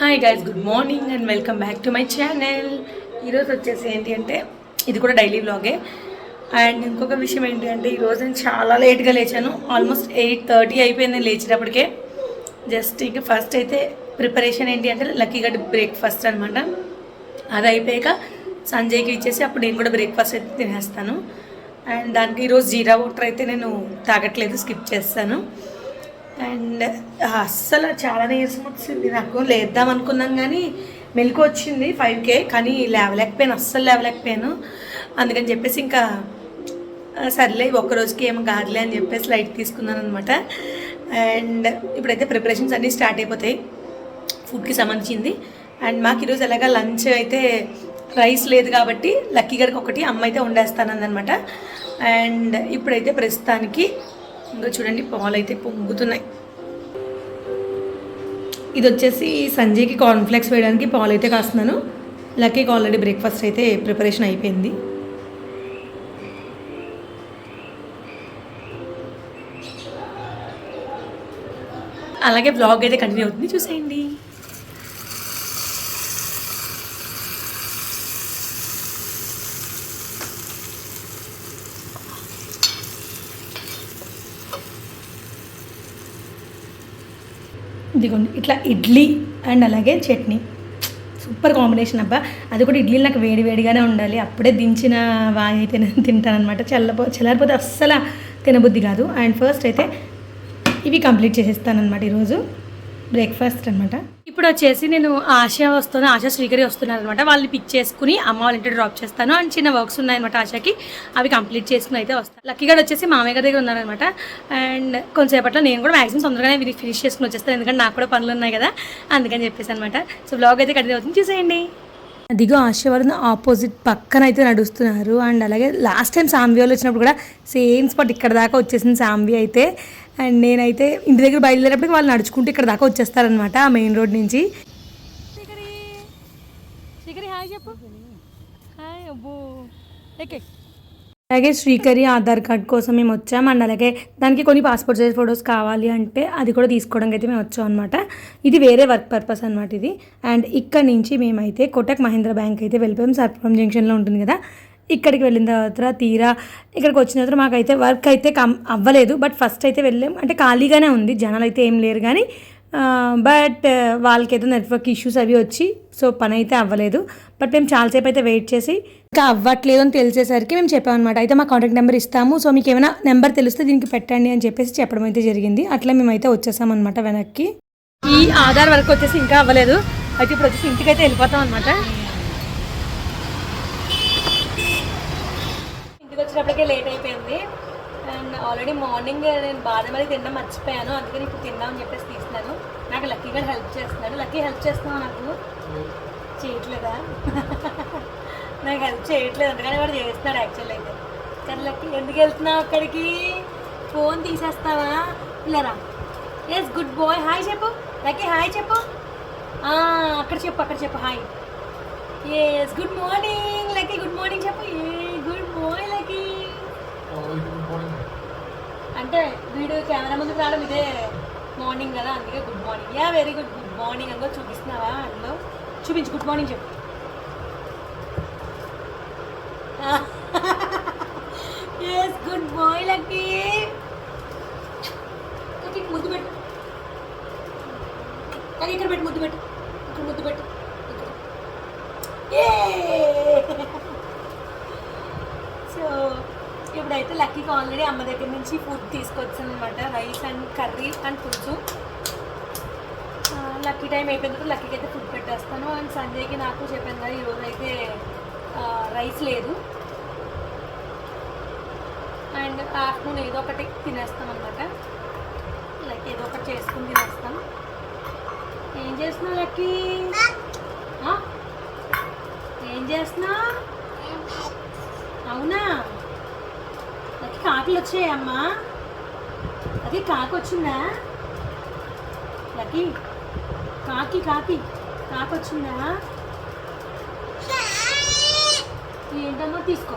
Hi guys good morning and welcome back to my channel ఈరోజు వచ్చేసి ఏంటి అంటే ఇది కూడా డైలీ వ్లాగే అండ్ ఇంకొక విషయం ఏంటి అంటే ఈరోజు నేను చాలా లేట్గా లేచాను. ఆల్మోస్ట్ ఎయిట్ థర్టీ అయిపోయింది లేచినప్పటికే. జస్ట్ ఇంకా ఫస్ట్ అయితే ప్రిపరేషన్ ఏంటి అంటే లక్కీ గడ్ బ్రేక్ఫాస్ట్ అనమాట అది అయిపోయాక సంజయ్కి ఇచ్చేసి అప్పుడు నేను కూడా బ్రేక్ఫాస్ట్ అయితే తినేస్తాను. అండ్ దానికి ఈరోజు జీరా వాటర్ అయితే నేను తాగట్లేదు స్కిప్ చేస్తాను. అండ్ అస్సలు చాలా నీరసం వచ్చింది. నాకు లేద్దాం అనుకున్నాం కానీ మెలకు వచ్చింది ఫైవ్ కే కానీ లేవలేకపోయాను అస్సలు లేవలేకపోయాను. అందుకని చెప్పేసి ఇంకా సర్లే ఒక్క రోజుకి ఏమో కాదులే అని చెప్పేసి లైట్ తీసుకున్నాను అనమాట అండ్ ఇప్పుడైతే ప్రిపరేషన్స్ అన్నీ స్టార్ట్ అయిపోతాయి ఫుడ్కి సంబంధించింది. అండ్ మాకు ఈరోజు ఎలాగా లంచ్ అయితే రైస్ లేదు కాబట్టి లక్కీ గారికి ఒకటి అమ్మ అయితే వండేస్తానందనమాట అండ్ ఇప్పుడైతే ప్రస్తుతానికి ఇంకా చూడండి పాలు అయితే పొంగుతున్నాయి. ఇది వచ్చేసి సంజయ్కి కార్న్ఫ్లెక్స్ వేయడానికి పాలు అయితే కాస్తున్నాను. లక్కీకి ఆల్రెడీ బ్రేక్ఫాస్ట్ అయితే ప్రిపరేషన్ అయిపోయింది. అలాగే బ్లాగ్ అయితే కంటిన్యూ అవుతుంది. చూసేయండి. ఇదిగోండి ఇట్లా ఇడ్లీ అండ్ అలాగే చట్నీ. సూపర్ కాంబినేషన్ అబ్బా. అది కూడా ఇడ్లీ నాకు వేడి వేడిగానే ఉండాలి. అప్పుడే దించిన వాయి అయితే నేను తింటానమాట చల్లపో చల్లారిపోతే అస్సలు తినబుద్ధి కాదు. అండ్ ఫస్ట్ అయితే ఇవి కంప్లీట్ చేసేస్తానమాట ఈరోజు. బ్రేక్ఫాస్ట్ అనమాట ఇప్పుడు వచ్చేసి నేను ఆశ వస్తాను ఆశ శ్రీకరి వస్తున్నారు అనమాట వాళ్ళని పిక్ చేసుకుని అమ్మ వాళ్ళ ఇంటి డ్రాప్ చేస్తాను. అండ్ చిన్న వర్క్స్ ఉన్నాయన్నమాట ఆశకి. అవి కంప్లీట్ చేసుకుని అయితే వస్తాను లక్కీగా వచ్చేసి మామయ్య గారి దగ్గర ఉన్నారనమాట అండ్ కొంతసేపట్లో నేను కూడా మ్యాక్సిమం తొందరగానే ఫినిష్ చేసుకుని వచ్చేస్తాను. ఎందుకంటే నాకు కూడా పనులు ఉన్నాయి కదా. అందుకని చెప్పేసి అనమాట సో బ్లాగ్ అయితే కంటిన్యూ అవుతుంది. చూసేయండి. అదిగో ఆశీర్వాదం ఆపోజిట్ పక్కన అయితే నడుస్తున్నారు. అండ్ అలాగే లాస్ట్ టైం సాంబియోలు వచ్చినప్పుడు కూడా సేమ్ స్పాట్ ఇక్కడ దాకా వచ్చేసింది సాంబి అయితే. అండ్ నేనైతే ఇంటి దగ్గర బయలుదేరేటప్పటికి వాళ్ళు నడుచుకుంటూ ఇక్కడ దాకా వచ్చేస్తారనమాట ఆ మెయిన్ రోడ్ నుంచి. అలాగే శ్రీకరి ఆధార్ కార్డ్ కోసం మేము వచ్చాం అండ్ అలాగే దానికి కొన్ని పాస్పోర్ట్ సైజ్ ఫొటోస్ కావాలి అంటే అది కూడా తీసుకోవడానికి అయితే మేము వచ్చాం అనమాట ఇది వేరే వర్క్ పర్పస్ అనమాట ఇది. అండ్ ఇక్కడ నుంచి మేమైతే కోటక్ మహేంద్ర బ్యాంక్ అయితే వెళ్ళిపోయాం. సర్పం జంక్షన్లో ఉంటుంది కదా. ఇక్కడికి వెళ్ళిన తర్వాత తీరా ఇక్కడికి వచ్చిన తర్వాత మాకైతే వర్క్ అయితే కం అవ్వలేదు. బట్ ఫస్ట్ అయితే వెళ్ళాం. అంటే ఖాళీగానే ఉంది. జనాలు అయితే ఏం లేరు కానీ బట్ వాళ్ళకి ఏదో నెట్వర్క్ ఇష్యూస్ అవి వచ్చి సో పని అయితే అవ్వలేదు. బట్ మేము చాలాసేపు అయితే వెయిట్ చేసి ఇంకా అవ్వట్లేదు అని తెలిసేసరికి మేము చెప్పామన్నమాట. అయితే మా కాంటాక్ట్ నెంబర్ ఇస్తాము. సో మీకు ఏమైనా నెంబర్ తెలిస్తే దీనికి పెట్టండి అని చెప్పేసి చెప్పడం అయితే జరిగింది. అట్లా మేమైతే వచ్చేసామన్నమాట వెనక్కి. ఈ ఆధార్ వర్క్ వచ్చేసి ఇంకా అవ్వలేదు. అయితే ఇప్పుడు వచ్చేసి ఇంటికి అయితే వెళ్ళిపోతాం అనమాట వచ్చినప్పటికే లేట్ అయిపోయింది. అండ్ ఆల్రెడీ మార్నింగ్ నేను బాదం అది తినడం మర్చిపోయాను. అందుకని ఇప్పుడు తిందామని చెప్పేసి తీస్తున్నాను. నాకు లక్కీగా హెల్ప్ చేస్తున్నాడు. లక్కీ హెల్ప్ చేస్తున్నావు నాకు? చేయట్లేదా? నాకు హెల్ప్ చేయట్లేదు. అందుకని వాడు చేస్తున్నాడు యాక్చువల్ అయితే. కానీ లక్కీ ఎందుకు వెళ్తున్నావు అక్కడికి? ఫోన్ తీసేస్తావా? ఇలారా ఎస్ గుడ్ బాయ్ హాయ్ చెప్పు. లక్కీ హాయ్ చెప్పు. అక్కడ చెప్పు అక్కడ చెప్పు. Hi yes good morning Lucky good morning చెప్పు. ఏ గుడ్ బాయ్ లక్కీ అంటే వీడు కెమెరా ముందు రావడం ఇదే మార్నింగ్ కదా అందుకే good morning ya very good good morning అందులో చూపిస్తున్నావా అందులో? చూపించు గుడ్ మార్నింగ్ చెప్పు. Yes good boy Lucky Lucky ముద్దు పెట్టు. కానీ ఇక్కడ పెట్టు ముద్దు పెట్టు. ఇక్కడ ముద్దు పెట్టు. ఏ సో ఇప్పుడైతే లక్కీకి ఆల్రెడీ అమ్మ దగ్గర నుంచి ఫుడ్ తీసుకొచ్చానమాట అనమాట రైస్ అండ్ కర్రీ అండ్ పులుసు లక్కీ టైం అయిపోయిన తర్వాత లక్కీకి అయితే ఫుడ్ పెట్టేస్తాను. అండ్ సంజయ్కి నాకు చెప్పాను కదా ఈరోజు అయితే రైస్ లేదు. అండ్ ఆఫ్టర్నూన్ ఏదో ఒకటి తినేస్తాం అనమాట లైక్ ఏదో ఒకటి చేసుకుని తినేస్తాం. ఏం చేస్తున్నావు లక్కీ? ఏం చేస్తున్నావు? అవునా? కాకులు వచ్చాయమ్మా అది కాకు వచ్చిందా లకి కాకి కాకి కాకు వచ్చిందా ఏంటమ్మా తీసుకో.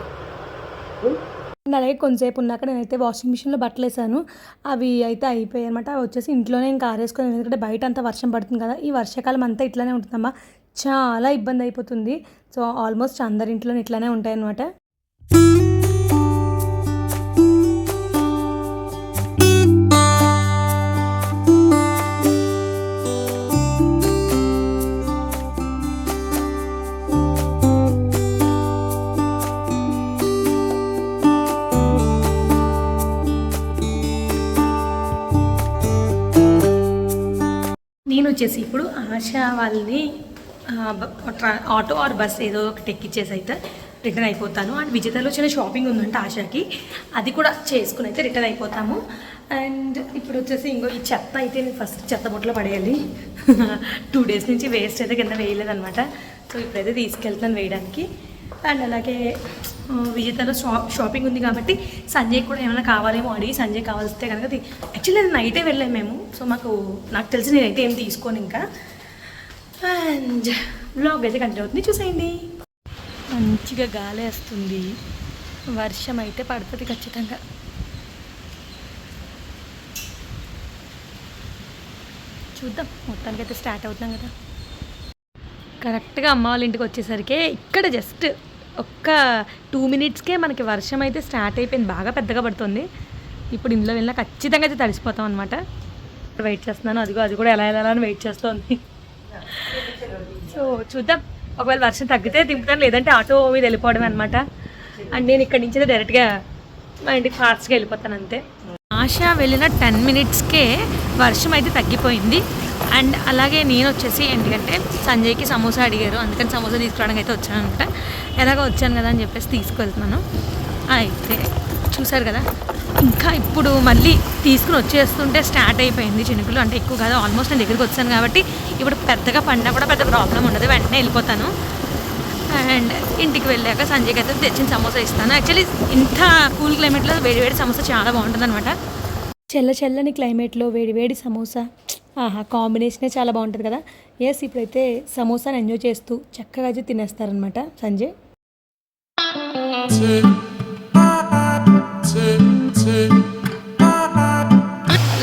అలాగే కొంతసేపు ఉన్నాక నేనైతే వాషింగ్ మిషన్లో బట్టలు వేసాను. అవి అయితే అయిపోయాయి అనమాట అవి వచ్చేసి ఇంట్లోనే ఇంకా ఆరేసుకున్నాను ఎందుకంటే బయట అంతా వర్షం పడుతుంది కదా. ఈ వర్షాకాలం అంతా ఇట్లానే ఉంటుందమ్మా. చాలా ఇబ్బంది అయిపోతుంది. సో ఆల్మోస్ట్ అందరి ఇంట్లోనే ఇట్లానే వచ్చేసి ఇప్పుడు ఆశ వాళ్ళని ఆటో ఆర్ బస్ ఏదో ఒకటి ఎక్కిచ్చేసి అయితే రిటర్న్ అయిపోతాను. అండ్ విజేతలో చిన్న షాపింగ్ ఉందంట ఆశకి. అది కూడా చేసుకుని అయితే రిటర్న్ అయిపోతాము. అండ్ ఇప్పుడు వచ్చేసి ఇంకో ఈ చెత్త అయితే నేను ఫస్ట్ చెత్త బుట్టలో పడేయాలి. టూ డేస్ నుంచి వేస్ట్ అయితే కింద వేయలేదనమాట సో ఇప్పుడైతే తీసుకెళ్తాను వేయడానికి. అండ్ అలాగే విజేతలో షాప్ షాపింగ్ ఉంది కాబట్టి సంజయ్ కూడా ఏమైనా కావాలేమో అడిగి సంజయ్ కావాల్స్తే కనుక యాక్చువల్లీ నైటే వెళ్ళాము మేము సో మాకు నాకు తెలిసి నేనైతే ఏం తీసుకోను ఇంకా. అండ్ బ్లాగ్ అయితే కంటిన్యూ అవుతుంది చూసేయండి. మంచిగా గాలి వేస్తుంది వర్షం అయితే పడుతుంది ఖచ్చితంగా. చూద్దాం మొత్తానికి అయితే స్టార్ట్ అవుతున్నాం కదా. కరెక్ట్గా అమ్మ వాళ్ళ ఇంటికి వచ్చేసరికి ఇక్కడ జస్ట్ ఒక్క టూ మినిట్స్కే మనకి వర్షం అయితే స్టార్ట్ అయిపోయింది. బాగా పెద్దగా పడుతుంది. ఇప్పుడు ఇందులో వెళ్ళినా ఖచ్చితంగా అయితే తడిసిపోతాం అనమాట వెయిట్ చేస్తున్నాను. అదిగో అది కూడా ఎలా ఎలా అని వెయిట్ చేస్తోంది. సో చూద్దాం. ఒకవేళ వర్షం తగ్గితే దింపుతాను. లేదంటే ఆటో మీద వెళ్ళిపోవడం అనమాట అండ్ నేను ఇక్కడి నుంచి డైరెక్ట్గా మా ఇంటికి ఫాస్ట్గా వెళ్ళిపోతాను అంతే. ఆశ వెళ్ళిన టెన్ మినిట్స్కే వర్షం అయితే తగ్గిపోయింది. అండ్ అలాగే నేను వచ్చేసి ఏంటంటే సంజయ్కి సమోసా అడిగారు. అందుకని సమోసా తీసుకురావడానికి అయితే వచ్చానమాట ఎలాగో వచ్చాను కదా అని చెప్పేసి తీసుకువెళ్తున్నాను అయితే చూసారు కదా ఇంకా ఇప్పుడు మళ్ళీ తీసుకుని వచ్చేస్తుంటే స్టార్ట్ అయిపోయింది చినుకులు. అంటే ఎక్కువ కాదు ఆల్మోస్ట్ నేను దగ్గరికి వచ్చాను కాబట్టి ఇప్పుడు పెద్దగా పడినా కూడా పెద్ద ప్రాబ్లం ఉండదు. వెంటనే వెళ్ళిపోతాను. అండ్ ఇంటికి వెళ్ళాక సంజయ్కి అయితే తెచ్చిన సమోసా ఇస్తాను. యాక్చువల్లీ ఇంత కూల్ క్లైమేట్లో వేడి వేడి సమోసా చాలా బాగుంటుంది అనమాట. చల్ల చల్లని క్లైమేట్లో వేడి వేడి సమోసా. ఆహా కాంబినేషనే చాలా బాగుంటుంది కదా. ఎస్ ఇప్పుడైతే సమోసాని ఎంజాయ్ చేస్తూ చక్కగా అయితే తినేస్తారనమాట సంజయ్?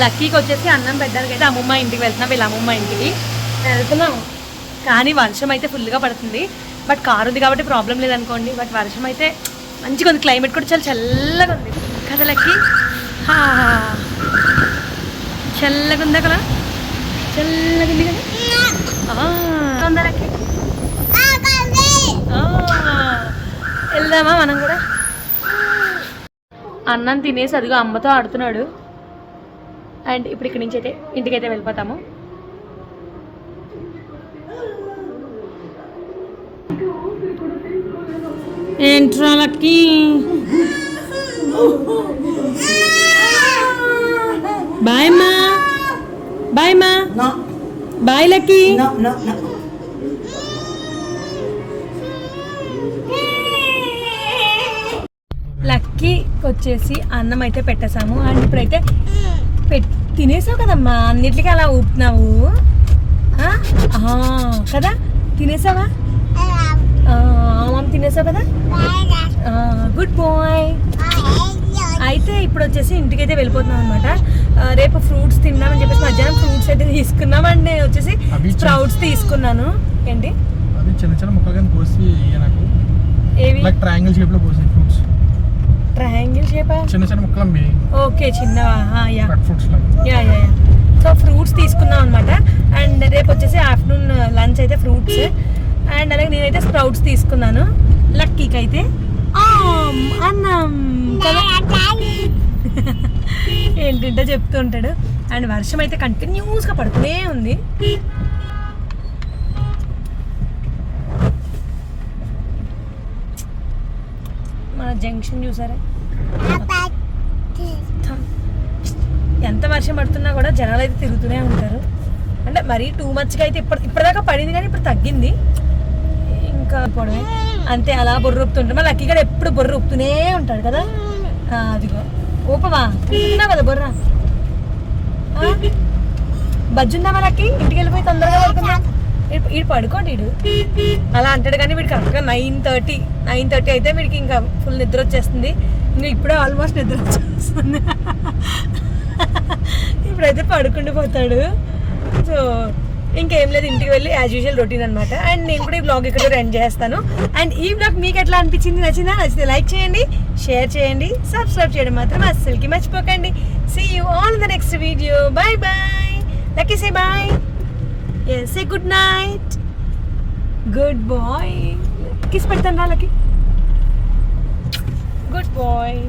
లక్కీకి వచ్చేసి అన్నం పెట్టడానికి అయితే అమ్మమ్మ ఇంటికి వెళ్తున్నాం వీళ్ళ అమ్మమ్మ ఇంటికి. వెళ్తున్నాం. కానీ వర్షం అయితే ఫుల్గా పడుతుంది. బట్ కారు ఉంది కాబట్టి ప్రాబ్లం లేదనుకోండి. బట్ వర్షం అయితే మంచిగా ఉంది. క్లైమేట్ కూడా చాలా చల్లగా ఉంది. కదా లక్కీ చల్లగా ఉందా కదా? చల్లగా కదా వెళ్దామా మనం కూడా? అన్నం తినేసి అదిగో అమ్మతో ఆడుతున్నాడు. అండ్ ఇప్పుడు ఇక్కడి నుంచి అయితే ఇంటికైతే వెళ్ళిపోతాము. ఏంట్రాలకి బాయ్ మా బాయ్ మా బాయ్ లక్కీ. లక్కీకి వచ్చేసి అన్నం అయితే పెట్టేసాము అండ్ ఇప్పుడైతే పెట్ తినేసావు కదమ్మా. అన్నిటికీ అలా ఊపుతున్నావు. ఆ? ఆ, కదా? తినేసావా? మమ్మీ తినేసావు కదా? Good boy. అయితే ఇప్పుడు వచ్చేసి ఇంటికైతే వెళ్ళిపోతున్నాం అనమాట రేపు ఫ్రూట్స్ తిందామని చెప్పేసి మధ్యాహ్నం ఫ్రూట్స్ అయితే తీసుకున్నాం అండ్ నేను వచ్చేసి స్ప్రౌట్స్ తీసుకున్నాను. ఏంటి? అది చిన్న చిన్న ముక్కలు కానీ కోసి నాకు. ఏవి? లైక్ ట్రయాంగిల్ షేప్లో కోసి ఫ్రూట్స్ ట్రయాంగిల్ షేపా చిన్న చిన్న ముక్కలు అమ్మి okay చిన్నవా? Ya. Fruits ya ya ya. So fruits తీసుకున్నాం అనమాట అండ్ రేపు వచ్చేసి ఆఫ్టర్నూన్ లంచ్ అయితే ఫ్రూట్స్. అండ్ అలాగే నేనైతే స్ప్రౌట్స్ తీసుకున్నాను. లక్కీకి అయితే. ఆమ్, అన్నం. కదా? ఏంటంటే చెప్తూ ఉంటాడు. అండ్ వర్షం అయితే కంటిన్యూస్గా పడుతూనే ఉంది. మన జంక్షన్ చూసారా? ఎంత వర్షం పడుతున్నా కూడా జనాలు అయితే తిరుగుతూనే ఉంటారు. అంటే మరీ టూ మచ్గా అయితే ఇప్పుడు ఇప్పటిదాకా పడింది కానీ ఇప్పుడు తగ్గింది. ఇంకా పొడవే. అంతే అలా బొర్ర ఊపుతుంటారు మళ్ళీ లక్కీ కూడా ఎప్పుడు బొర్ర ఊపుతూనే ఉంటాడు కదా. అదిగో ఊపవా? ఊపుతున్నావు కదా బొర్ర? ఆ? బజ్జుందా లక్కీ ఇంటికి వెళ్ళిపోయి తొందరగా పడుకుందా? వీడు పడుకోండి వీడు అలా అంటాడు కానీ వీడు కరెక్ట్గా నైన్ థర్టీ నైన్ థర్టీ అయితే వీడికి ఇంకా ఫుల్ నిద్ర వచ్చేస్తుంది. ఇంకా ఇప్పుడే ఆల్మోస్ట్ నిద్ర వచ్చేస్తుంది. ఇప్పుడైతే పడుకుండి పోతాడు సో ఇంకేం లేదు ఇంటికి వెళ్ళి యాజ్ యూజువల్ రొటీన్ అనమాట అండ్ నేను కూడా ఈ బ్లాగ్ ఇక్కడ ఎండ్ చేస్తాను. అండ్ ఈ బ్లాగ్ మీకు ఎట్లా అనిపించింది నచ్చిందా? నచ్చితే లైక్ చేయండి షేర్ చేయండి సబ్స్క్రైబ్ చేయడం మాత్రం అస్సలకి మర్చిపోకండి. See you all the next video bye bye Lucky say bye yes a good night good boy kiss పెడతాను వాళ్ళకి గుడ్ బాయ్